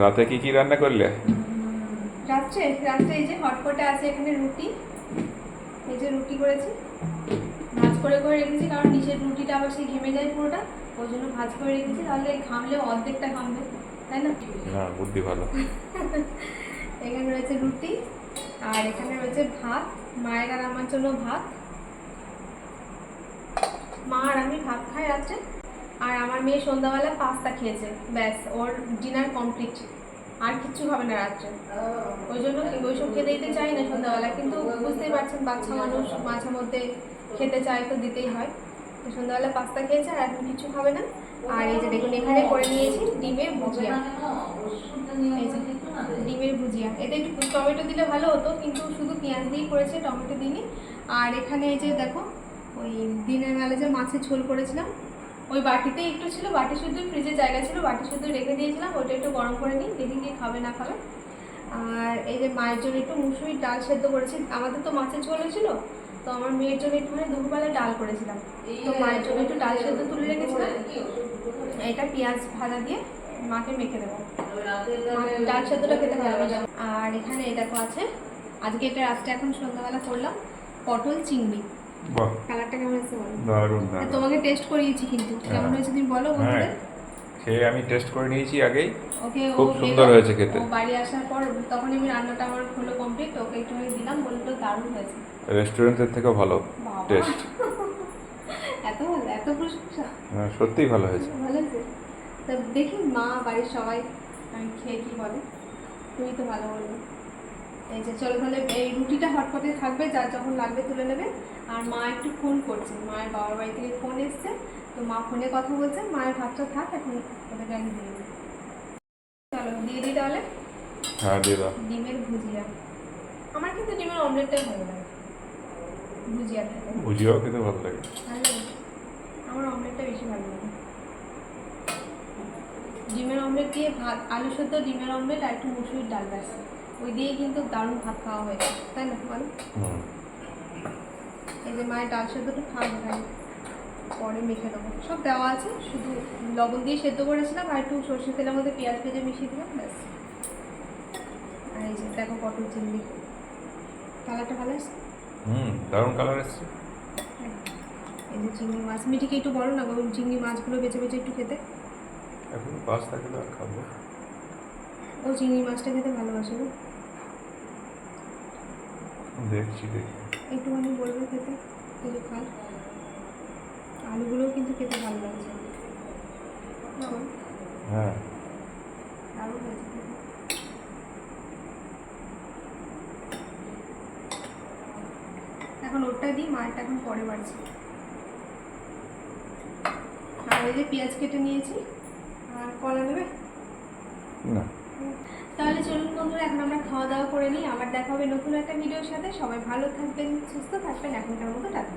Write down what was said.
রাতে কি কি রান্না করলে? রাত্রে রাত্রে এই যে হটপটে আছে এখানে রুটি। এই যে রুটি করেছি। ভাজ করে করে রেখেছি কারণ নিচের রুটিটা আবার সেই ঘেমে যায় পুরোটা। ওই জন্য ভাজ করে রেখেছি তাহলে ঘামলে অর্ধেকটা ঘামবে তাই না? না বুদ্ধি ভালো। এখানে রয়েছে রুটি আর এখানে রয়েছে ভাত। মায়ের আর আমার জন্য ভাত। মা আর আমি ভাত খাই রাত্রে। আর আমার মেয়ে সন্ধ্যাবেলা পাস্তা খেয়েছে, ব্যাস, ওর ডিনার কমপ্লিট আর কিচ্ছু হবে না রাত্রে। ওই জন্য ওইসব খেতে দিতে চাই না সন্ধ্যাবেলা, কিন্তু বুঝতেই পারছেন, বাচ্চা মানুষ মাঝে মধ্যে খেতে চায় তো দিতেই হয়। তো সন্ধ্যাবেলা পাস্তা খেয়েছে আর এখন কিছু খাবে না। আর এই যে দেখুন, এখানে করে নিয়েছি ডিমের ভুজিয়া। ডিমের ভুজিয়া। এতে একটু টমেটো দিলে ভালো হতো, কিন্তু শুধু পেঁয়াজ দিয়েই করেছে, টমেটো দিইনি। আর এখানে এই যে দেখো, ওই দিনের বেলা যে মাছের ঝোল করেছিলাম ওই বাটিতে একটু ছিল বাটি শুদ্ধ ফ্রিজে জায়গা ছিল বাটি শুদ্ধ রেখে দিয়েছিলাম ওটা একটু গরম করে নিই দেখি কি খাবে না খাবে। আর এই যে মায়ের জন্য একটু মুসুরির ডাল সেদ্ধ করেছি আমাদের তো মাছের ঝোল হয়েছিল তো আমার মেয়ের জন্য একটুখানি দুপুরবেলা ডাল করেছিলাম। তো মায়ের জন্য একটু ডাল সেদ্ধ তুলে রেখেছিলাম। এটা পেঁয়াজ ভাজা দিয়ে মাকে মেখে দেবো। ডাল সেদ্ধটা খেতে ভালোবাসে আর এখানে এই দেখো আছে আজকে এটা রাত্রে এখন সন্ধ্যাবেলা করলাম পটল চিংড়ি। কালারটা কেমন আছে দারুণ দারুণ। তোমাকে টেস্ট করিয়েছি কিন্তু। কেমন হ্যাঁ। হয়েছে তুমি বলো হ্যাঁ বন্ধুদের খেয়ে আমি টেস্ট করে নিয়েছি আগেই। ওকে খুব সুন্দর হয়েছে খেতে। বাড়ি আসার পর তখন আমি রান্নাটা আমার হলো কমপ্লিট ওকে একটুখানি দিলাম বলল দারুণ হয়েছে। রেস্টুরেন্টের থেকেও ভালো। টেস্ট এত ভালো এত প্রশংসা। সত্যিই ভালো হয়েছে। ভালো হয়েছে। তা দেখি মা বাড়ির সবাই আমি খেয়ে কি বলে? তুমি তো ভালো বলবে। এই যে চলো তাহলে এই রুটিটা হটপটে থাকবে যার যখন লাগবে তুলে নেবে। আর মা একটু ফোন করছে মায়ের বাবার বাড়ি থেকে ফোন এসছে তো মা ফোনে কথা বলছে মায়ের ভাতটা থাক এখন ওটাকে আমি দিয়ে দিই চলো দিয়ে দিই তাহলে? হ্যাঁ দিয়ে দাও। ডিমের ভুজিয়া। আমার কিন্তু ডিমের অমলেটটাই ভালো লাগে। ভুজিয়া থেকে ভুজিয়াও খেতে ভালো লাগে। ভালো লাগে? আমার অমলেটটা বেশি ভালো লাগে। ডিমের অমলেট দিয়ে ভাত আলু সেদ্ধ ডিমের অমলেট আর একটু মুসুরির ডাল ব্যাস। ওই দিয়েই কিন্তু দারুণ ভাত খাওয়া হয়ে তাই না বলো? এই যে মায়ের ডাল সেদ্ধটা খাওয়া যায় পরে মেখে দেবো। সব দেওয়া আছে শুধু লবণ দিয়ে সেদ্ধ করেছিলাম আর একটু সর্ষে তেলের মধ্যে পেঁয়াজ ভেজে মিশিয়ে দিলাম ব্যাস। আর এই যে দেখো পটল চিংড়ি। কালারটা ভালো আছে হুম দারুণ কালার এসছে। এই যে চিংড়ি মাছ। মিঠিকে একটু বলো না চিংড়ি মাছগুলো বেছে বেছে একটু খেতে? এখন পাস থাকলে আর খাব। ও চিংড়ি মাছটা খেতে ভালোবাসে গো দেখছি দেখি। একটুখানি বলবে খেতে কিছু খাল আলুগুলোও কিন্তু খেতে ভালো লাগছে না হ্যাঁ হয়েছে এখন ওটা দিই মায়েরটা এখন পরে বাড়ছে। আর এই যে পেঁয়াজ কেটে নিয়েছি আর কলা নেবে না। তাহলে চলুন বন্ধুরা, এখন আমরা খাওয়া দাওয়া করে নিই। আবার দেখা হবে নতুন একটা ভিডিওর সাথে। সবাই ভালো থাকবেন, সুস্থ থাকবেন। এখনকার মতো টাটা।